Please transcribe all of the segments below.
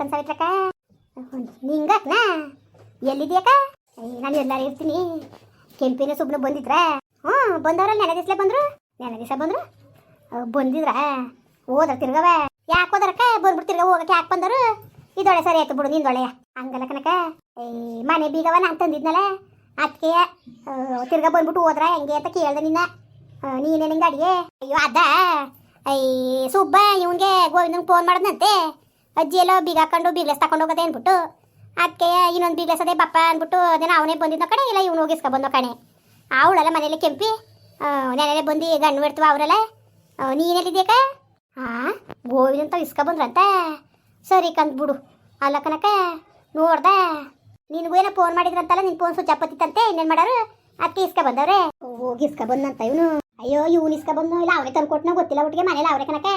ಕನ್ ಸಾವಿತ್ರಕ್ಕ ನಿಂಗಕ್ನ? ಎಲ್ಲಿದ್ಯಾಕ ನಾನು ಎಲ್ಲಾರು ಇರ್ತೀನಿ. ಕೆಂಪಿನ ಸುಬ್ನ ಬಂದಿದ್ರ? ಹ್ಞೂ, ಬಂದವ್ರಲ್ಲ ನೆನೆ ದಿಸ್ಲೆ ಬಂದ್ರು? ನೆನೆ ದಿವಸ ಬಂದ್ರು? ಬಂದಿದ್ರ? ಹೋದ್ರ ತಿರ್ಗವ? ಯಾಕೆ ಹೋದ್ರಕ್ಕ ಬಂದ್ಬಿಟ್ಟು ತಿರ್ಗ ಹೋಗಕ್ಕೆ ಯಾಕೆ ಬಂದರು? ಇದೊಳೆ ಸರಿ ಆಯ್ತು ಬಿಡು ನಿಂದೊಳೆಯ ಹಂಗಲ್ಲ ಕನಕ ಏ, ಮನೆ ಬೀಗವ ನಾನು ತಂದಿದ್ನಲ್ಲ? ಅದಕ್ಕೆ ತಿರ್ಗ ಬಂದ್ಬಿಟ್ಟು ಹೋದ್ರ ಹೆಂಗೆ ಅಂತ ಕೇಳ್ದೆ ನಿನ್ನ. ನೀನೇನಂಗೆ ನೀನೇ ನಿಂಗೆ ಅಡಿಗೆ? ಅಯ್ಯೋ, ಅದ. ಐ ಸುಬ್ಬ, ಇವನ್ಗೆ ಗೋವಿಂದಂಗೆ ಫೋನ್ ಮಾಡಿದ್ನಂತೆ. ಅಜ್ಜಿ ಎಲ್ಲೋ ಬೀಗ ಹಾಕೊಂಡು ಬೀಗ್ಲೆಸ್ ತಗೊಂಡು ಹೋಗೋದೆ ಅಂದ್ಬಿಟ್ಟು ಅದಕ್ಕೆ ಇನ್ನೊಂದು ಬೀಗ್ಲೆಸ್ ಅದೇ ಪಪ್ಪ ಅಂದ್ಬಿಟ್ಟು ಅದೇನೋ ಅವನೇ ಬಂದಿದ್ದ ಕಣೆ ಇಲ್ಲ ಇವನು ಹೋಗಿಸ್ಕೊ ಬಂದೋ ಕಣೆ. ಅವಳಲ್ಲ ಮನೇಲಿ ಕೆಂಪಿ ನೆನೆ ಬಂದು ಗಣ್ಣು ಇಡ್ತೀವ ಅವರೆಲ್ಲ ನೀನೆಲ್ಲಿದ್ಯಾಕ ಹಾಂ ಗೋವಿಂದ ಅಂತ ಇಸ್ಕೊ ಬಂದ್ರಂತ. ಸರಿ ಕಂದ್ ಬಿಡು. ಅಲ್ಲ ಕನಕ ನೋಡ್ದೆ? ನಿನಗೂ ಏನೋ ಫೋನ್ ಮಾಡಿದ್ರಂತಲ್ಲ ನಿನ್ ಫೋನ್ ಸ್ವಿಚ್ ಅಪ್ಪತ್ತಿತ್ತಂತೆ ಇನ್ನೇನು ಮಾಡೋರು? ಅದಕ್ಕೆ ಇಸ್ಕೊ ಬಂದವ್ರೆ. ಹೋಗಿ ಇಸ್ಕೊ ಬಂದಂತ ಇವನು. ಅಯ್ಯೋ ಇವನು ಇಸ್ಕೊ ಬಂದು ಇಲ್ಲ ಅವನೇ ತಂದು ಕೊಟ್ಟನೋ ಗೊತ್ತಿಲ್ಲ ಒಟ್ಟಿಗೆ ಮನೇಲಿ ಅವ್ರೆ ಕನಕ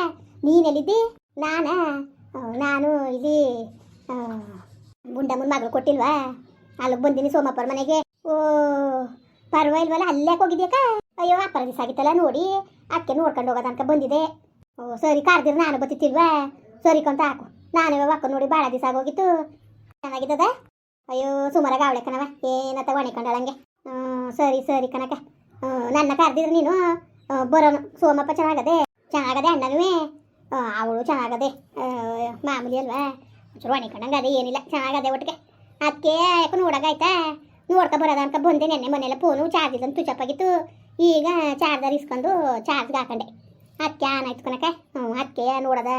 ನೀನೆಲ್ಲಿದ್ದಿ ನಾನಾ? ಆ, ನಾನು ಇಲ್ಲಿ ಗುಂಡಮ್ಮನ ಮಗಳು ಕೊಟ್ಟಿಲ್ವಾ? ಅಲ್ಲಿಗೆ ಬಂದಿನಿ ಸೋಮಪ್ಪರ ಮನೆಗೆ. ಓ ಪರವಾಗಿಲ್ವಲ್ಲ ಅಲ್ಲೇ ಹೋಗಿದ್ಯಾಕ ಅಯ್ಯೋ ಅಪ್ಪರ ದಿವಸ ಆಗಿತ್ತಲ್ಲ ನೋಡಿ, ಅಕ್ಕೆ ನೋಡ್ಕೊಂಡು ಹೋಗೋದ ಅಂತ ಬಂದಿದೆ. ಓ, ಸರಿ ಕಾರ್ದಿರ ನಾನು ಬತ್ತಿತ್ತಿಲ್ವಾ? ಸರಿ, ಕಂತ ಹಾಕು. ನಾನು ಇವಾಗ ಅಕ್ಕ ನೋಡಿ ಭಾಳ ದಿವಸ ಆಗೋಗಿತ್ತು ಚೆನ್ನಾಗಿದ್ದದ? ಅಯ್ಯೋ, ಸುಮಾರಾಗ ಅವಳೆ ಕಣವ ಏನತ್ತ ಹಂಗೆ. ಹ್ಞೂ ಸರಿ ಸರಿ ಕಣಕ ನನ್ನ ಕರ್ದಿದ್ರೆ ನೀನು? ಬರೋನು. ಸೋಮಪ್ಪ ಚೆನ್ನಾಗದೆ? ಚೆನ್ನಾಗದೆ ಅಣ್ಣನೂ? ಅವಳು ಚೆನ್ನಾಗದೆ ಮಾಮೂಲಿ ಅಲ್ವಾ? ಚೂರು ಒಣಿಕೊಂಡಂಗೆ ಅದೇ ಏನಿಲ್ಲ, ಚೆನ್ನಾಗದೆ ಒಟ್ಟಿಗೆ. ಅದಕ್ಕೆ ಯಾಕೆ ನೋಡೋಕಾಯ್ತಾ ನೋಡ್ಕೊ ಬರೋದ ಅಂತ ಬಂದೆ ನೆನ್ನೆ ಮನೆಯಲ್ಲ ಫೋನು ಚಾರ್ಜ್ ಇಲ್ಲಂತ ತುಚಪ್ಪಾಗಿತ್ತು ಈಗ ಚಾರ್ಜರ್ ಇಸ್ಕೊಂಡು ಚಾರ್ಜ್ಗೆ ಹಾಕೊಂಡೆ. ಅದಕ್ಕೆ ಆನ್ ಆಯ್ತು ಕನಕ ಹ್ಞೂ ಅದಕ್ಕೆ ನೋಡದ,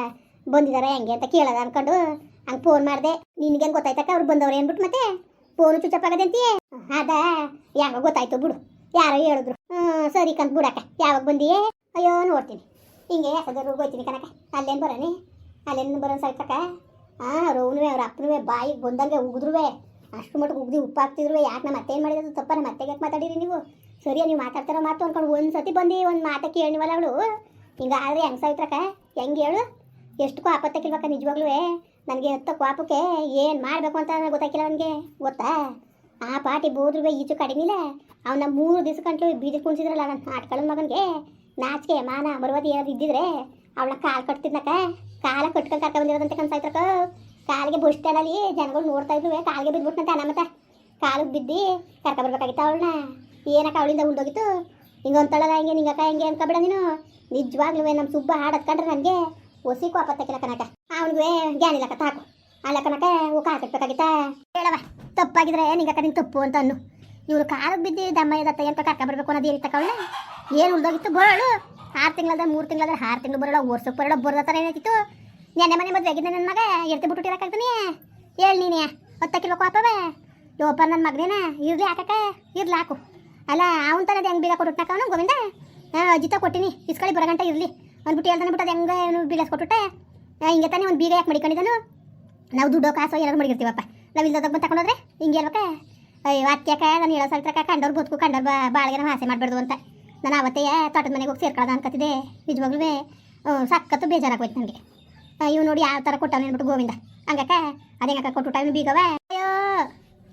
ಬಂದಿದಾರೆ ಹೆಂಗೆ ಅಂತ ಕೇಳೋದ ಅನ್ಕೊಂಡು ಹಂಗೆ ಫೋನ್ ಮಾಡಿದೆ. ನಿನಗೇನು ಗೊತ್ತಾಯ್ತಕ್ಕ, ಅವ್ರು ಬಂದವ್ರು ಏನ್ಬಿಟ್ಟು ಮತ್ತೆ ಫೋನು ಚುಚ್ಚಪ್ಪಾಗದೆ ಅಂತೀಯ? ಅದ ಯಾವಾಗ ಗೊತ್ತಾಯ್ತು ಬಿಡು. ಯಾರೋ ಹೇಳಿದ್ರು. ಹ್ಞೂ ಸರಿ ಕಂತ ಬಿಡಕ್ಕ, ಯಾವಾಗ ಬಂದಿಯೇ? ಅಯ್ಯೋ, ನೋಡ್ತೀನಿ. ಹಿಂಗೆ ಯಾಕಂದ್ರೆ ಹೋಗ್ತೀನಿ ಕನಕ ಅಲ್ಲೇನು ಬರೋನಿ ಅಲ್ಲೇನು ಬರೋನ್ ಸರಿತಕ್ಕ ಹಾಂ ರೋನುವೆ, ಅವ್ರ ಅಪ್ಪನೂ ಬಾಯಿ ಬಂದಂಗೆ ಉಗಿದ್ರುವೆ. ಅಷ್ಟು ಮಟ್ಟಿಗೆ ಉಗ್ದು ಉಪ್ಪು ಹಾಕ್ತಿದ್ರು ಯಾಕೆ ನಮ್ಮ ಮತ್ತೇನು ಮಾಡಿದ್ರು ತಪ್ಪ? ನಮ್ಮ ಮತ್ತೆ ಯಾಕೆ ಮಾತಾಡಿರಿ ನೀವು? ಸರಿಯಾ, ನೀವು ಮಾತಾಡ್ತಾರೋ ಮಾತು ಅಂದ್ಕೊಂಡು ಒಂದು ಸತಿ ಬಂದು, ಒಂದು ಮಾತ ಕೇಳಿವಲ್ಲ ಅವಳು. ಹಿಂಗಾದ್ರೆ ಹೆಂಗೆ ಸಾಯ್ತ್ರಕ್ಕ ಹೆಂಗೆ ಹೇಳು? ಎಷ್ಟು ಕೋಪತ್ತಕ್ಕಿಲ್ವಕ್ಕ ನಿಜವಾಗ್ಲೂ ನನಗೆ ಹತ್ತ ಕೋಪಕ್ಕೆ ಏನು ಮಾಡಬೇಕು ಅಂತ ಗೊತ್ತಾಕಿಲ್ಲ ನನಗೆ. ಗೊತ್ತಾ? ಆ ಪಾಟಿ ಬೋದ್ರು ಈಚು ಕಡಿಮಿಲ್ಲ ಅವನ ಮೂರು ದಿವಸ ಕಂಟ್ಲು ಬೀದಿ ಕುಣಿಸಿದ್ರಲ್ಲ ನನ್ನ ಆಟ್ಕಳ ಮಗನಿಗೆ. ನಾಚಿಕೆ, ಮಾನ, ಮರುವದಿ ಏನಾದ್ರು ಇದ್ದಿದ್ರೆ ಅವಳ ಕಾಲು ಕಟ್ತಿದ್ನಕ ಕಾಲ ಕಟ್ಕೊಂಡು ಕರ್ಕ ಬಂದಿರೋದಂತ ಕನ್ಸಾಯ್ತ್ರಕ್ಕ ಕಾಲಿಗೆ ಬುಷ್ಟಲ್ಲಿ ಜನಗಳು ನೋಡ್ತಾ ಇದ್ರು ಕಾಲಿಗೆ ಬಿದ್ಬಿಟ್ನಂತೆ ಅನ್ನ ಮತ್ತೆ ಕಾಲಿಗೆ ಬಿದ್ದು ಕರ್ಕ ಬರ್ಬೇಕಾಗಿತ್ತು ಅವಳನ್ನ. ಏನಕ್ಕ ಅವಳಿಂದ ಉಂಡೋಗಿತ್ತು? ಹಿಂಗೆ ಅಂತಳಲ್ಲ ಹಿಂಗೆ ನಿಂಗಕ್ಕ ಹೆಂಗೆ ಅನ್ಕೊಬೇಡ ನೀನು. ನಿಜವಾಗ್ಲೂ ನಮ್ಮ ಸುಬ್ಬ ಹಾಡು ಹತ್ಕೊಂಡ್ರೆ ನನಗೆ ಒಸಿ ಕೋಪತ್ತಕ್ಕಿಲ್ಲ ಕನಕ ಅವನಿಗೆ ಜ್ಞಾನಿಲ್ಲ ಇಲ್ಲಕ್ಕ ತಾಕು ಅಲ್ಲ ಕನಕ ಓ ಕಾಲು ಕಟ್ಬೇಕಾಗಿತ್ತ? ಹೇಳವ ತಪ್ಪಾಗಿದ್ರೆ ನಿಂಗಕ್ಕ ನಿಂಗೆ ತಪ್ಪು ಅಂತ ಅನ್ನು. ಇವ್ರು ಕಾಲಿಗೆ ಬಿದ್ದು ದಮ್ಮ ಎದತ್ತ ಅಂತ ಕರ್ಕ ಬರಬೇಕು ಅನ್ನೋದು ಏನಿತ್ತಕ್ಕ ಅವಳ ಏನು ಉಳ್ದೋಗಿತ್ತು ಬರೋಳು. ಆರು ತಿಂಗಳದ ಮೂರು ತಿಂಗಳದ ಆರು ತಿಂಗಳು ಬರೋಳ ವರ್ಷಕ್ಕೆ ಬರೋಳ, ಬರೋದ ಏನಾಯ್ತಿತ್ತು? ನೆನ್ನೆ ಮನೆ ಮದುವೆ ಆಗಿದ್ದೆ ನನ್ನ ಮಗ ಎಡ್ತಿ ಬಿಟ್ಟಿರಕ್ಕಾಗ್ತಾನೆ ಹೇಳಿ ನೀನೆ ಹೊತ್ತಕ್ಕಿಲ್ವ ಅಪ್ಪವೆ ಲೋಪ ನನ್ನ ಮಗನೇನ? ಇರ್ಲಿ ಹಾಕಕ್ಕ ಇರ್ಲಿ ಹಾಕು ಅಲ್ಲ, ಅವನ ತಾನದು ಹೆಂಗೆ ಬೀಗ ಕೊಟ್ಟು ಅವನು, ಗೋವಿಂದ? ಅಜಿತ ಕೊಟ್ಟಿನಿ, ಇಸ್ಕಳಿ ಬರಗಂಟ ಇರಲಿ. ಅಂದ್ಬಿಟ್ಟು ಹೇಳ್ತಾನೆ ಬಿಟ್ಟು ಅದು ಹೆಂಗೆ ಬೀಗ ಕೊಟ್ಟುಟ್ಟೆ ಹಿಂಗೆ ತಾನೇ ಒಂದು ಬೀಗ ಯಾಕೆ ಮಡಿಕೊಂಡಿದ್ದಾನು? ನಾವು ದುಡ್ಡು ಕಾಸು ಏನಾದ್ರು ಮಡಿಗಿರ್ತೀವಪ್ಪ. ನಾವು ಇಲ್ಲದ ಬಂದು ತಗೊಂಡೋದ್ರೆ ಹಿಂಗೆ ಹೇಳ್ಬೇಕ ಅಯ್ಯೋ ಅತ್ಯಾಕ ನಾನು ಹೇಳೋ ಸಲ ಕಂಡವ್ರು ಬದುಕು ಕಂಡವ್ರು ಬಾಳಿಗೆ ನಾವು ಆಸೆ ಮಾಡಬಾರ್ದು ಅಂತ. ನಾನು ಅವತ್ತೇ ತೋಟದ ಮನೆಗೆ ಹೋಗಿ ಸೇರ್ಕೊಳ್ಳೋದು ಅನ್ಕತ್ತಿದೆ ನಿಜವಾಗ್ಲೂ ಸಕ್ಕತ್ತು ಬೇಜಾರಾಗೋಯ್ತು ನನಗೆ. ಇವ್ ನೋಡಿ ಯಾವ ಥರ ಕೊಟ್ಟವನು ಅಂದ್ಬಿಟ್ಟು ಗೋವಿಂದ. ಹಂಗಕ್ಕ, ಅದೇ ಹಂಗಕ್ಕ ಕೊಟ್ಟು ಟೈಮ್ ಬೀಗವ ಅಯ್ಯೋ,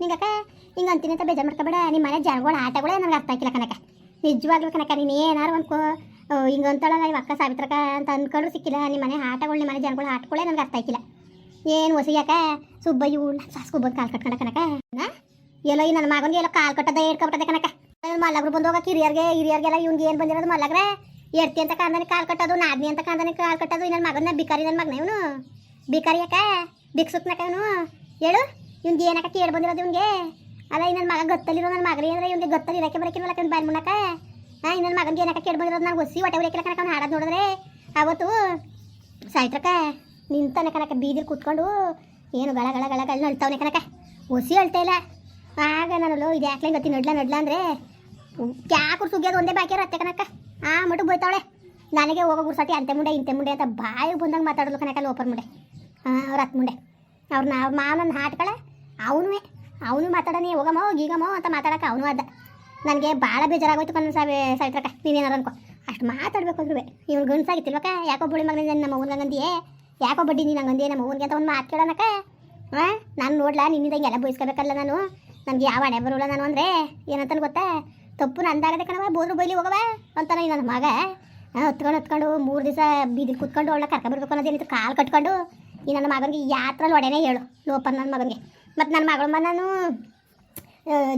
ನಿಂಗಕ್ಕ, ಹಿಂಗೆ ಅಂತೀನಿ ಅಂತ ಬೇಜಾರು ಮಾಡ್ಕೊಬೇಡ. ನಿಮ್ಮ ಮನೆ ಜನಗಳ ಆಟಗಳೇ ನನಗೆ ಅರ್ಥ ಆಗಿಲ್ಲ ಕನಕ ನಿಜವಾಗ್ಲೂ ಕನಕ ನೀನು ಏನಾರು ಅನ್ಕೋ. ಹಿಂಗೆ ಅಂತಳಲ್ಲ ಇವ ಅಕ್ಕ ಸಾವಿತ್ರಕ ಅಂತ ಅಂದ್ಕೊಂಡ್ರು ಸಿಕ್ಕಿಲ್ಲ. ನಿಮ್ಮ ಮನೆ ಆಟಗಳು ನಿಮ್ಮ ಮನೆ ಜನಗಳ ಆಟಗಳೇ ನನಗೆ ಅರ್ಥ ಆಗಿಲ್ಲ. ಏನು ಹೊಸಿಯಾಕ ಸುಬ್ಬಯ್ಯು ಸಾಸ್ಕು ಬಂದು ಕಾಲು ಕಟ್ಕೊಂಡ ಕನಕ ಎಲ್ಲೋ ಈ ನನ್ನ ಮಗನಿಗೆ ಎಲ್ಲೋ ಕಾಲು ಕಟ್ಟದ ಏಡ್ಕೊಬಿಟ್ಟದೆ ಕನಕ ಮಲ್ಲಗ್ರು ಬಂದು ಕಿರಿಯರ್ಗೆ ಹಿರಿಯರ್ಗೆ ಹಿರಿಯರ್ಗೆಲ್ಲ ಇವ್ನಿಗೆ ಏನು ಬಂದಿರೋದು ಮಲ್ಲಗ್ರೆ ಎಡ್ತಿ ಅಂತ ಕಾಂದನೆ ಕಾಲು ಕಟ್ಟೋದು, ನಾದ್ನಿ ಅಂತ ಕಾಂದನೆ ಕಾಲು ಕಟ್ಟೋದು ನನ್ನ ಮಗನ ಬಿಕಾರಿ ನನ್ನ ಮಗನ ಇವನು. ಬಿಕಾರಿ ಯಾಕ? ಬಿಕ್ಸುತ್ನಕ ಇವನು. ಹೇಳು, ಇವ್ನಿಗೆ ಏನಕ್ಕ ಕೇಳಿ ಬಂದಿರೋದು ಇವ್ನಿಗೆ? ಅಲ್ಲ ಇನ್ನ ಮಗ ಗೊತ್ತಲ್ಲಿರೋ ನನ್ನ ಮಗನೇ ಅಂದ್ರೆ ಇವ್ನಿಗೆ ಗೊತ್ತಲ್ಲಿ ಇರಕ್ಕೆ ಬರಕಿಲ್ವಲ್ಲ ಕಣ್ ಬಾಯ್ ಮುನಕ ಹಾಂ ನನ್ನ ಮಗನಿಗೆ ಏನಕ್ಕ ಕೇಳಿ ಬಂದಿರೋದು ನಾನು ಒಸಿ ಹೊಟ್ಟೆ ಉರಿಯಕ್ಕೆ ಕನಕ ಅವ್ನು ಹಾಡೋದು ನೋಡಿದ್ರೆ? ಅವತ್ತು ಸಾಯ್ತ್ರಕ ನಿಂತಾನೆ ಕನಕ ಬೀದಿಲಿ ಕೂತ್ಕೊಂಡು ಏನು ಗಳ ಗಳ ಗಳ ಗಳ ನಳ್ತಾವನೆ ಕನಕ ಒಸಿ ಅಳ್ತಾ ಇಲ್ಲ. ಆಗ ನಾನು ಇದು ಯಾಕೆ ಗತಿ ನಡ್ಲ ನಡ್ಲ ಅಂದ್ರೆ ಕ್ಯಾಕುರ್ ಸುಗ್ಗಿಯೋದು ಒಂದೇ ಬಾಕಿ ಅತ್ತೆ ಕನಕ ಆ ಮಟ್ಟು ಬೋಯ್ತಾವಳೆ ನನಗೆ ಹೋಗೋ ಗುರ್ಸತಿ ಅಂತೆ ಮುಂಡೆ, ಇಂತೆ ಮುಂಡೆ ಅಂತ ಬಾಯಿಗೆ ಬಂದಂಗೆ ಮಾತಾಡೋದು ಕನಕ ಲೋಪರ್ ಮುಂಡೆ. ಹಾಂ ಅವ್ರ ಹತ್ತು ಮುಂಡೆ. ಅವ್ರನ್ನ ಅವ್ರ ಮಾವನನ್ನು ಹಾಟ್ಕಳೆ ಅವನು ಅವನು ಮಾತಾಡೋನಿ ಹೋಗಮ್ಮ ಗೀಗಮೋ ಅಂತ ಮಾತಾಡೋಕೆ ಅವನು ಅದ ನನಗೆ ಭಾಳ ಬೇಜಾರಾಗೋಯ್ತು ಕಣ್ಣು ಸಾವಿ ನೀನು ನೀನೇನಾರು ಅನ್ಕೋ. ಅಷ್ಟು ಮಾತಾಡ್ಬೇಕು ಅಂದ್ರೂ ಇವ್ನು ಗಂಡ್ಸಾಗಿತ್ತಿಲ್ವಕ್ಕ? ಯಾಕೋ ಬುಳಿ ಮಗನ ನಮ್ಮ ಅವ್ವನ್ಗೆ ಹಂಗಂದಿಯೇ ಯಾಕೋ ಬಡ್ಡಿ ನೀನು ಹಂಗಂದಿಯೇ ನಮ್ಮ ಅವ್ವನ್ಗೆ ಅಂತ ಒಂದು ಮಾತು ಕೇಳೋಣಕ್ಕ? ಹಾಂ ನಾನು ನೋಡ್ಲಾ ನಿನ್ನಿಂದ ಹಿಂಗೆಲ್ಲ ಬಯಸ್ಕೋಬೇಕಲ್ಲ ನಾನು? ನನಗೆ ಯಾವ ಹಣೆ ಬರೋಲ್ಲ ನಾನು ಅಂದರೆ ಏನಂತ ಗೊತ್ತಾ? ತಪ್ಪು ನಂದಾಗದೆ ಕಣವ ಬೋದ್ರು ಬೈಲಿ ಹೋಗವ ಅಂತಾನೆ ನನ್ನ ಮಗ. ಹತ್ಕೊಂಡು ಹತ್ಕೊಂಡು ಮೂರು ದಿವಸ ಬೀದಿ ಕುತ್ಕೊಂಡು ಅವಳ ಕರ್ಕೊಂಬರ್ಬೇಕು ಅನ್ನೋದೇನಿತ್ತು ಕಾಲು ಕಟ್ಕೊಂಡು ಈ ನನ್ನ ಮಗನಿಗೆ ಯಾತ್ರಲ್ಲಿ ಒಡೆನೇ ಹೇಳು. ಲೋಪ ನನ್ನ ಮಗನಿಗೆ. ಮತ್ತು ನನ್ನ ಮಗಳ ನಾನು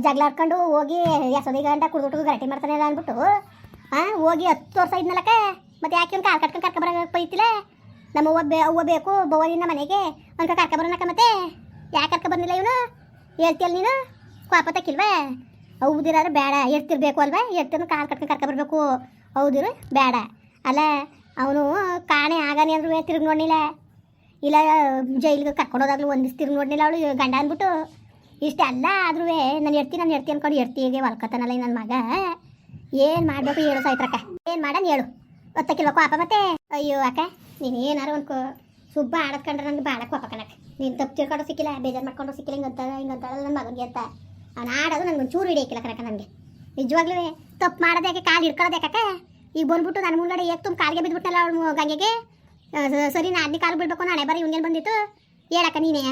ಜಗಳ ಆಡ್ಕೊಂಡು ಹೋಗಿ ಎಸೋದಿ ಗಂಡ ಕುಡ್ದುಟ್ಟು ಗರಟಿ ಮಾಡ್ತಾನೆ ಅಂದ್ಬಿಟ್ಟು ಹಾಂ ಹೋಗಿ ಹತ್ತು ವರ್ಷ ಇದ್ನಲ್ಲಕ ಮತ್ತೆ ಯಾಕೆ ಒಂದು ಕಾಲ್ ಕಟ್ಕೊಂಡು ಕರ್ಕೊಬರಕ್ಕೆ ಬೈತಿಲ್ಲ? ನಮ್ಮ ಅವ್ವ ಬೇ, ಅವ್ವ ಬೇಕು ಬವ್ವನಿನ ಮನೆಗೆ. ಒಂದು ಕರ್ಕ ಬರೋಣಕ್ಕ ಮತ್ತೆ. ಯಾಕೆ ಕರ್ಕೊಬರ್ನಿಲ್ಲ ಇವನು? ಹೇಳ್ತಿಯಲ್ಲ ನೀನು? ಕೋಪ ತಕ್ಕಿಲ್ವಾ? ಹೌದಿರಾದ್ರೆ ಬೇಡ. ಎತ್ತಿರಬೇಕು ಅಲ್ವಾ? ಎಡ್ತಿರ್ನು ಕಾಲು ಕಟ್ಕೊಂಡು ಕರ್ಕೊಬರ್ಬೇಕು ಹೌದಿರು ಬೇಡ. ಅಲ್ಲ, ಅವನು ಕಾಣೆ ಆಗಾನೆ ಅಂದ್ರೂ ತಿರುಗಿ ನೋಡಲಿಲ್ಲ ಇಲ್ಲ, ಜೈಲಿಗೆ ಕರ್ಕೊಂಡೋದಾಗ್ಲೂ ಒಂದಿಷ್ಟು ತಿರುಗಿ ನೋಡಿಲ್ಲ ಅವಳು, ಗಂಡ ಅಂದ್ಬಿಟ್ಟು. ಇಷ್ಟೆಲ್ಲ ಆದ್ರೂ ನಾನು ಎಡ್ತಿ ನಾನು ಎಡ್ತಿ ಅನ್ಕೊಂಡು ಎಡ್ತಿಗೆ ಹೊಲ್ಕತ್ತಾನಲ್ಲ ನನ್ನ ಮಗ. ಏನು ಮಾಡಬೇಕು ಹೇಳು ಸಾಯ್ತ್ರಕ್ಕ. ಏನು ಮಾಡನ್ ಹೇಳು. ಗೊತ್ತಕ್ಕಿಲ್ವ ಕೋಪ ಮತ್ತೆ? ಅಯ್ಯೋ, ಅಕ್ಕ, ನೀನು ಏನಾರು ಅನ್ಕೋ. ಸುಬ್ಬ ಆಡತ್ಕೊಂಡ್ರೆ ನನಗೆ ಭಾಳ ಕೋಪ ಕಣಕ್ಕೆ ನೀನು ತಪ್ಪು ತಿಳ್ಕೊಂಡು ಸಿಕ್ಕಿಲ್ಲ, ಬೇಜಾರು ಮಾಡ್ಕೊಂಡು ಸಿಕ್ಕಿಲ್ಲ ಹಿಂಗಂತ ಹಿಂಗಂತಾಳಲ್ಲ ನನ್ನ ಮಗನಿಗೆ ಅಂತ. ಅವ್ನು ಆಡೋದು ನನಗೆ ಚೂರು ಹಿಡಿಯಕ್ಕಿಲ್ಲ ಕಣಕ್ಕ ನನಗೆ. ನಿಜವಾಗ್ಲೂ ತಪ್ಪು ಮಾಡೋದಕ್ಕೆ ಕಾಲು ಹಿಡ್ಕೊಳ್ಳೋದು ಯಾಕಕ್ಕ? ಈಗ ಬಂದ್ಬಿಟ್ಟು ನನ್ನ ಮುಂಗಡೆ ಏಕ್ ತುಂಬ ಕಾಲಿಗೆ ಬಿದ್ದುಬಿಟ್ಟಲ್ಲ ಅವಳು ಗಂಗೆಗೆ? ಸರಿ ನಾನು ಕಾಲು ಬಿಡ್ಬೇಕು ನಾಳೆ, ಬರೀ ಇವ್ನಿಗೆ ಬಂದಿತ್ತು? ಹೇಳಕ್ಕ ನೀನೇ?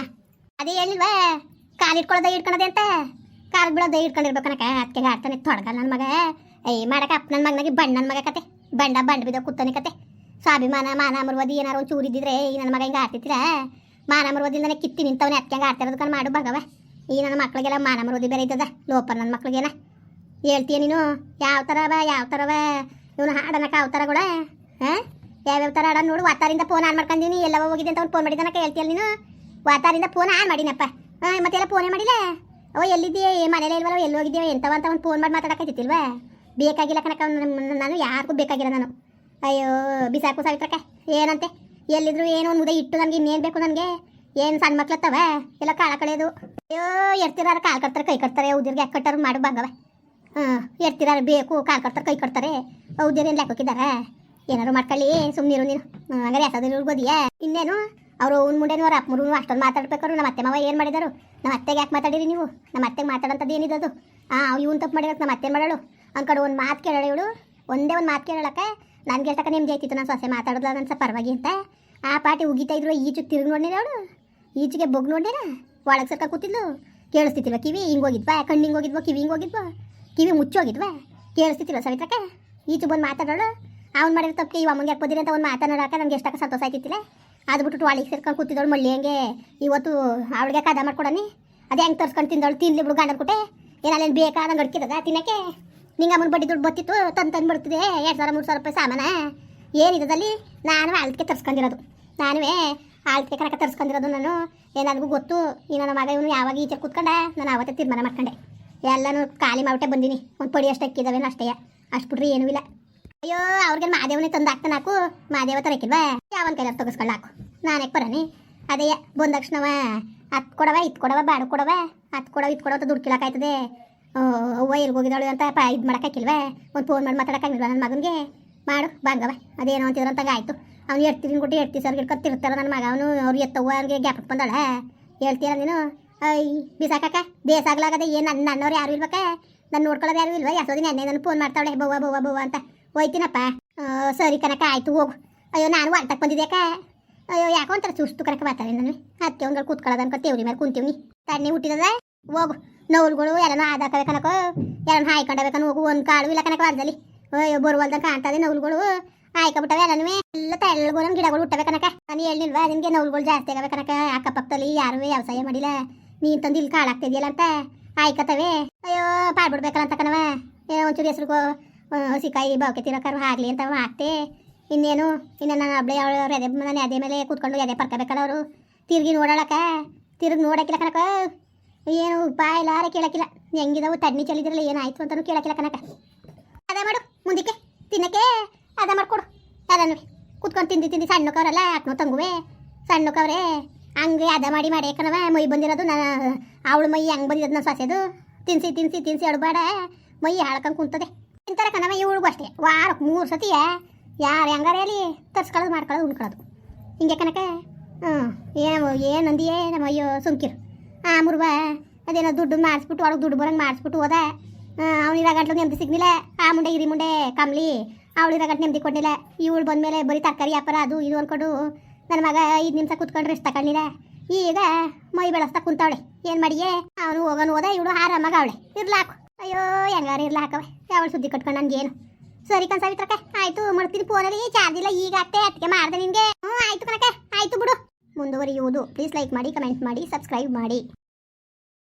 ಅದೇ ಹೇಳಿಲ್ವಾ? ಕಾಲು ಹಿಡ್ಕೊಳ್ಳೋದೇ ಹಿಡ್ಕೊಳ್ಳೋದೆ ಅಂತ? ಕಾಲು ಬಿಡೋದ ಇಟ್ಕೊಂಡಿರ್ಬೇಕನಕ ಅದಕ್ಕೆ ಆಡ್ತಾನೆ ತೊಡಗ ನನ್ನ ಮಗ. ಏಯ್ ಮಾಡಕ್ಕೆ, ಅಪ್ಪ ನನ್ನ ಮಗನಾಗಿ, ಬಣ್ಣ ನನ್ನ ಮಗ ಕತೆ. ಬಂಡ ಬಂಡ ಬಿದ್ದ ಕೂತಾನೆ ಕತೆ. ಸ್ವಾಭಿಮಾನ, ಮಾನ ಮರುವದಿ ಏನಾರು ಒಂದು ಚೂರು ಇದ್ದಿದ್ರೆ, ಈ ನನ್ನ ಮಗ ಹಿಂಗೆ ಆಡ್ತಿತ್ತಿರ ಮಾನ ಮರ್ವದಿಲ್ದಾನೆ ಕಿತ್ತಿ ನಿಂತವನೇ ಆಡ್ತಿರೋದು ಕಣ್ ಮಾಡು, ಭಗವ. ಈ ನನ್ನ ಮಕ್ಳಿಗೆಲ್ಲ ಮಾನ ಮರುದಿ ಬೇರೆ ಇದ್ದದ ಲೋಪರ್ ನನ್ನ ಮಕ್ಳಿಗೆಲ್ಲ. ಹೇಳ್ತೀಯ ನೀನು? ಯಾವ ಥರ ಅವ, ಯಾವ ಥರ ಅವ? ಇವನು ಹಾಡನಕ ಯಾವ ಥರಗಳ ಹಾಂ? ಯಾವ್ಯಾವ ಥರ ಹಾಡ ನೋಡು. ವಾತಾರಿಂದ ಫೋನ್ ಆನ್ ಮಾಡ್ಕೊಂಡಿನಿ ಎಲ್ಲವ ಹೋಗಿದ್ದೆ ಅಂತ ಅವ್ನು ಫೋನ್ ಮಾಡಿದನಕ ಹೇಳ್ತೀಯಲ್ಲ ನೀನು? ವಾತಾರಿಂದ ಫೋನ್ ಆನ್ ಮಾಡಿನಪ್ಪ. ಹಾಂ ಮತ್ತೆಲ್ಲ ಫೋನೇ ಮಾಡಿಲ್ಲ? ಅವ ಎಲ್ಲಿದ್ದೀಯ ಮನೇಲೆ ಇಲ್ವಲ್ಲ ಎಲ್ಲಿ ಹೋಗಿದ್ದೀಯ ಎಂತವ ಅಂತ ಅವ್ನು ಫೋನ್ ಮಾಡಿ ಮಾತಾಡಕತ್ತಿಲ್ವಾ ಬೇಕಾಗಿಲ್ಲ ಕನಕ ನಾನು ಯಾರಿಗೂ ಬೇಕಾಗಿಲ್ಲ ನಾನು. ಅಯ್ಯೋ, ಬಿಸಾಕು ಸಾವಿತ್ರಕ್ಕ. ಏನಂತೆ? ಎಲ್ಲಿದ್ರು ಏನೋ ಒಂದು ಮುದೆ ಇಟ್ಟು ನನಗೆ ಇನ್ನೇನು ಬೇಕು ನನಗೆ? ಏನು ಸಣ್ಣ ಮಕ್ಳತ್ತವ? ಎಲ್ಲ ಕಾಳ ಕಳೆಯೋದು. ಅಯ್ಯೋ ಎರ್ತಿರಾರ ಕಾಲ್ ಕಟ್ತಾರೆ, ಕೈ ಕಟ್ತಾರೆ ಉದಿರ್ಗೆ ಯಾಕೆ ಕಟ್ಟಾರು ಮಾಡು ಬಂಗವ. ಹಾಂ, ಎರ್ತಿರಾರ ಬೇಕು, ಕಾಲ್ ಕಟ್ತಾರೆ, ಕೈ ಕಟ್ತಾರೆ ಏನು ಲೆಕ್ಕಿದ್ದಾರ ಏನಾರು ಮಾಡ್ಕೊಳ್ಳಿ ಸುಮ್ಮನಿರು ನೀನು. ಹಂಗಾರೆ ಯಾಸಾದ್ರು ಇರ್ಬೋದಿಯಾ ಇನ್ನೇನು? ಅವರು ಅವ್ನ ಮುಂಡೆನೂ ಅವ್ರ ಅಪ್ಪಮರು ಅಷ್ಟೊಂದು ಮಾತಾಡ್ಬೇಕಾರು ನಮ್ಮ ಅತ್ತೆ ಮಾವ ಏನು ಮಾಡಿದಾರು? ನಮ್ಮ ಅತ್ತೆಗೆ ಯಾಕೆ ಮಾತಾಡಿರಿ ನೀವು? ನಮ್ಮ ಅತ್ತೆಗೆ ಮಾತಾಡೋಂಥದ್ದು ಏನಿದದು ಹಾಂ, ಇವ್ನು ತಪ್ಪು ಮಾಡಿರೋದು ನಮ್ಮ ಅತ್ತೆ ಮಾಡೋಳು. ಅಂದ್ಕೊಂಡು ಒಂದು ಮಾತು ಕೇಳೋಳು ಇವಳು. ಒಂದೇ ಒಂದು ಮಾತು ಕೇಳೋಕ್ಕೆ ನನಗೆ ಎಷ್ಟಕ್ಕ ನಿಮ್ಗೆ ಆಯ್ತಿತ್ತು, ನಾನು ಸೊಸೆ ಮಾತಾಡೋದು ನನ್ನ ಪರವಾಗಿ ಅಂತ. ಆ ಪಾಟಿ ಉಗಿತಾ ಇದ್ರು, ಈಚಿಗೆ ತಿರುಗಿ ನೋಡಿರ ಅವಳು? ಈಚಿಗೆ ಬೊಗ್ ನೋಡಿರ ಒಳಗೆ ಸರ್ಕ ಕೂತಿದ್ಲು ಕೇಳಿಸ್ತಿತ್ತಿಲ್ವ ಕಿವಿ? ಹಿಂಗೆ ಹೋಗಿದ್ವಾ? ಕಣ್ಣು ಹಿಂಗೆ ಹೋಗಿದ್ವಾ? ಕಿವಿ ಹಿಂಗೆ ಹೋಗಿದ್ವಾ? ಕಿವಿ ಮುಚ್ಚೋಗಿದ್ವಾ ಕೇಳಿಸ್ತಿತ್ತಿಲ್ವ ಸವಿತ್ರಕ್ಕೆ? ಈಚು ಬಂದು ಮಾತಾಡೋಳು ಅವ್ನು ಮಾಡಿರೋ ತಪ್ಪಿಗೆ ಇವ ಅಮ್ಮಂಗೆ ಯಾಕೆ ಬಂದಿರಿ ಅಂತ ಒಂದು ಮಾತನಾಡಕ್ಕೆ ನಮ್ಗೆ ಎಷ್ಟಕ್ಕೆ ಸಂತೋಷ ಆಯ್ತಿತ್ತಿಲ್ಲ. ಅದು ಬಿಟ್ಟು ಒಳಗೆ ಸೇರ್ಕೊಂಡು ಕೂತಿದ್ದಳು ಮಳ್ಳಿ ಹೆಂಗೆ? ಇವತ್ತು ಅವಳಿಗೆ ಕದ ಮಾಡ್ಕೊಡನಿ? ಅದೇ ಹೆಂಗೆ ತರ್ಸ್ಕೊಂಡು ತಿಂದಳು? ತಿನ್ಲಿ ಬಿಡು ಗಂಡನ ಕುಟೆ. ಏನಾಲೇನು ಬೇಕಾದಂಗೆ ಅಡ್ಕಿದ ತಿನ್ನಕ್ಕೆ? ನಿಂಗೆ ಅಮ್ಮನ ಬಡ್ಡಿ ದುಡ್ಡು ಬತ್ತಿತ್ತು ತಂದು ತಂದು ಬಿಡ್ತಿದೆ ಎರಡು ಸಾವಿರ, ಮೂರು ಸಾವಿರ ರೂಪಾಯಿ ಸಾಮಾನ. ಏನಿದ್ದದಲ್ಲಿ ನಾನು ಅಲ್ಲಿಗೆ ತರ್ಸ್ಕೊಂಡಿರೋದು. ನಾನುವೇ ಆಳ್ತಿಗೆ ಕನಕ ತರಿಸ್ಕೊಂಡಿರೋದು ನಾನು. ಏನಾದ್ರೂ ಗೊತ್ತು. ಈ ನನ್ನ ಮಗ, ಇವನು ಯಾವಾಗ ಈಚೆ ಕೂತ್ಕೊಂಡ? ನಾನು ಅವತ್ತೇ ತೀರ್ಮಾನ ಮಾಡ್ಕೊಂಡೆ. ಎಲ್ಲನೂ ಖಾಲಿ ಮಾಡ್ಬಿಟ್ಟೆ ಬಂದೀನಿ. ಒಂದು ಪಡಿ ಅಷ್ಟು ಅಕ್ಕಿದಾವೇನು ಅಷ್ಟೇ. ಅಷ್ಟು ಬಿಟ್ರಿ ಏನೂ ಇಲ್ಲ. ಅಯ್ಯೋ, ಅವ್ರಿಗೆ ಮಾದೇವನೇ ತಂದು ಹಾಕ್ತಾನೆ ಹಾಕು ಮಾದೇವ ತರಕಿಲ್ವಾ ಯಾವನ್ ಕೈಲಾರ ತೊಗಸ್ಕೊಂಡು ಹಾಕು. ನಾನೇ ಬರನಿ? ಅದೇ ಬಂದ ತಕ್ಷಣವ. ಹತ್ತು ಕೊಡವ ಇತ್ತು ಕೊಡವ, ಬಾಡು ಕೊಡವ. ಹತ್ತು ಕೊಡವ ಇತ್ ಕೊಡವ ಅಂತ ದುಡ್ಡು ಕೀಳಕಾಯ್ತದೆ ಅವ್ವ ಎಲ್ಗೆ ಹೋಗಿದ್ದಾಳು ಅಂತ ಪ ಇದು ಮಾಡೋಕ್ಕಾಕಿಲ್ವ ಒಂದು ಫೋನ್ ಮಾಡಿ ಮಾತಾಡೋಕ್ಕಾಗಿಲ್ವ ನನ್ನ ಮಗನಿಗೆ? ಮಾಡು ಬಂಗವ ಅದೇನೋ ಅಂತಿದ್ರಂತಾಗ ಆಯಿತು ಆಯ್ತು. ಅವ್ನು ಎಡ್ತೀನಿ ಕೊಟ್ಟು ಎಡ್ತಿ ಸರ್ ಕತ್ತಿರ್ತಾರ ನನ್ನ ಮಗ. ಅವನು ಅವ್ರು ಎತ್ತವ್ವ ಅವ್ರಿಗೆ ಗ್ಯಾಪಕ್ಕೆ ಬಂದಳ. ಹೇಳ್ತೀರ ನೀನು? ಐ ಬಿಸಾಕಕ್ಕ ಬೇಸಾಗ್ಲಾಗದೆ ಏನು ನನ್ನ ನನ್ನವ್ರು ಯಾರು ಇಲ್ವಕ್ಕ? ನನ್ನ ನೋಡ್ಕೊಳ್ಳೋದು ಯಾರು ಇಲ್ವಾ? ಯಾಸೋದಿನ ಎಣ್ಣೆ ನಾನು ಫೋನ್ ಮಾಡ್ತಾವಳೆ. ಬವ್ವ ಬವ್ವ ಬವ್ವ ಅಂತ. ಹೋಯ್ತೀನಪ್ಪ. ಸರಿ ಕನಕ ಆಯ್ತು, ಹೋಗು. ಅಯ್ಯೋ, ನಾನು ವಾಲ್ಟಕ್ಕೆ ಬಂದಿದ್ದೆಕ್ಕ ಅಯ್ಯೋ, ಯಾಕೋ ಒಂಥರ ಸುಸ್ತು ಕನಕ ಬರ್ತಾರೆ ನಾನು ಅದಕ್ಕೆ ಒಂದ್ಗಳು ಕೂತ್ಕೊಳ್ಳೋದು ಅನ್ಕೊ, ತೇವ್ರಿ ಮೇಲೆ ಕುಂತೀವ್ನಿ. ತಣ್ಣೆ ಹುಟ್ಟಿದದ? ಹೋಗು. ನೋವುಗಳು ಎಲ್ಲನೂ ಆದಾಕವೆ ಕನಕೋ ಹಾಯ್ ಹಾಯ್ಕೊಂಡಬೇಕನ್ನ ಹೋಗು. ಒಂದು ಕಾಳು ಇಲ್ಲ ಕನಕ ವಾರದಲ್ಲಿ. ಅಯ್ಯೋ, ಬರುವಲ್ದಂಗೆ ಕಾಣ್ತದೆ ನವ್ಲುಗಳು. ಹಾಯ್ಕೊಬಿಟ್ಟವೆ ಎಲ್ಲನೂ ಎಲ್ಲ ತೆಳ್ಳಗೂ ಗಿಡಗಳು ಹುಟ್ಟವೆ ಕನಕ ನಾನು ಹೇಳಿಲ್ವಾ ನಿಮಗೆ ನೌಲ್ಗಳು ಜಾಸ್ತಿ ಆಗವೆ ಕನಕ ಅಕ್ಕಪಕ್ಕದಲ್ಲಿ ಯಾರು ವ್ಯವಸಾಯ ಮಾಡಿಲ್ಲ. ನೀನು ತಂದು ಇಲ್ಲಿ ಕಾಳಾಗ್ತಿದ್ಯಲ್ಲ ಅಂತ. ಆಯ್ಕತವೆ ಅಯ್ಯೋ ಪಾಡ್ಬಿಡ್ಬೇಕಲ್ಲ ಅಂತ ಕಣವ ಒಂಚೂರು ಹೆಸ್ರಿಗೋ ಹಸಿಕಾಯಿ ಬಾವ್ಕೆ ತಿನ್ನೋಕಾರ ಆಗಲಿ ಅಂತ ಹಾಕ್ತೆ ಇನ್ನೇನು? ಇನ್ನು ನಾನು ಅಬ್ಳೆ ಅವಳು ಎದೆ ನಾನು ಎದೆ ಮೇಲೆ ಕೂತ್ಕೊಂಡು ಎದೆ ಪರ್ಕಬೇಕಲ್ಲ ಅವರು. ತಿರ್ಗಿ ನೋಡೋಳಕ ತಿರುಗಿ ನೋಡಕ್ಕಿಲ್ಲ ಕನಕ ಏನು ಉಪಾಯ ಇಲ್ಲಾರ ಕೇಳಕ್ಕಿಲ್ಲ ಹೆಂಗಿದಾವು ತಣ್ಣಿ ಚೆಲ್ಲಿದ್ರಲ್ಲ ಏನಾಯ್ತು ಅಂತಲೂ ಕೇಳಕ್ಕಿಲ್ಲ ಕನಕ ಅದೇ ಮಾಡು, ಮುಂದಕ್ಕೆ. ತಿನ್ನಕ್ಕೆ. ಅದ ಮಾಡ್ಕೊಡು. ಅದ ನೋಡಿ. ಕುತ್ಕೊಂಡು ತಿಂದು ತಿಂದು ಸಣ್ಣಕ್ಕವ್ರಲ್ಲ ಅಕ್ನೋ ತಂಗುವೆ. ಸಣ್ಣಕ್ಕವ್ರೆ, ಹಂಗೆ ಅದ ಮಾಡಿ ಮಾಡಿ ಯಾಕನವ ಮೈ ಬಂದಿರೋದು ನಾನು ಅವಳು ಮೈ ಹೆಂಗೆ ಬಂದಿರೋದು ನನ್ನ ಸೊಸೆದು. ತಿನ್ಸಿ ತಿನ್ಸಿ ತಿನ್ಸಿ ಅಡುಬೇಡ. ಮೈ ಹಾಳ್ಕೊಂಡು ಕುಂತದೆ. ತಿಂತಾರೆ ಕಣವ ಇವಳಿಗೂ ಅಷ್ಟೇ. ವಾರಕ್ಕೆ ಮೂರು ಸತಿಯ, ಯಾರು ಹೆಂಗಾರ ಹೇಳಿ ತರ್ಸ್ಕೊಳ್ಳೋದು, ಮಾಡ್ಕೊಳ್ಳೋದು, ಉಣ್ಕೊಳ್ಳೋದು. ಹಿಂಗೆ ಕನಕ ಹ್ಞೂ, ಏನು ಏನು ಅಂದಿಯೇ ನಮ್ಮ ಅಯ್ಯೋ ಸುಮ್ಕಿರು. ಆ ಮುರುವ ಅದೇನೋ ದುಡ್ಡು ಮಾಡಿಸ್ಬಿಟ್ಟು, ಒಳಗೆ ದುಡ್ಡು ಬರಂಗೆ ಮಾಡಿಸ್ಬಿಟ್ಟು ಹೋದ. ಅವ್ನು ಗಂಟ್ಲು ನೆಮ್ಮದಿ ಸಿಗ್ಲಿಲ್ಲ. ಆ ಮುಂಡೆ, ಇರಿ ಮುಂಡೆ, ಕಮ್ಲಿ. ಅವಳಿರ ಗಂಟು ನೆಮ್ಮದಿ ಕೊಡಲಿಲ್ಲ. ಇವಳು ಬಂದಮೇಲೆ ಬರೀ ತರಕಾರಿ ವ್ಯಾಪಾರ ಅದು, ಇದು ಅಂದ್ಕೊಂಡು ನನ್ನ ಮಗ ಐದು ನಿಮಿಷ ಕುತ್ಕೊಂಡ್ರೆ ಇಷ್ಟ ತಗೊಂಡಿಲ್ಲ ಈಗ ಮೈ ಬೆಳೆಸ್ತಾ ಕುಂತಾವಳೆ. ಏನು ಮಾಡಿಯೇ? ಅವನು ಹೋಗೋನು ಹೋದ, ಇವಳು ಆರಾಮಾಗ ಅವಳೆ. ಇರ್ಲಾಕು. ಅಯ್ಯೋ, ಹೆಂಗಾರ ಇರ್ಲಾಕವೆ ಅವಳು ಸುದ್ದಿ ಕಟ್ಕೊಂಡು ಏನು ಸರಿ ಕಣ್ ಸಾವಿತ್ರಕ್ಕ, ಆಯಿತು, ಮಾಡ್ತೀನಿ ಫೋನಲ್ಲಿ ಚಾರ್ಜ್ ಇಲ್ಲ, ಈಗ ಅತ್ತೆ ಅದಕ್ಕೆ ಮಾಡ್ದೆ ನಿನಗೆ. ಹ್ಞೂ ಆಯ್ತು ಕಣಕ್ಕ, ಆಯಿತು ಬಿಡು. ಮುಂದುವರಿಯುವುದು ಪ್ಲೀಸ್ ಲೈಕ್ ಮಾಡಿ ಕಮೆಂಟ್ ಮಾಡಿ ಸಬ್ಸ್ಕ್ರೈಬ್ ಮಾಡಿ.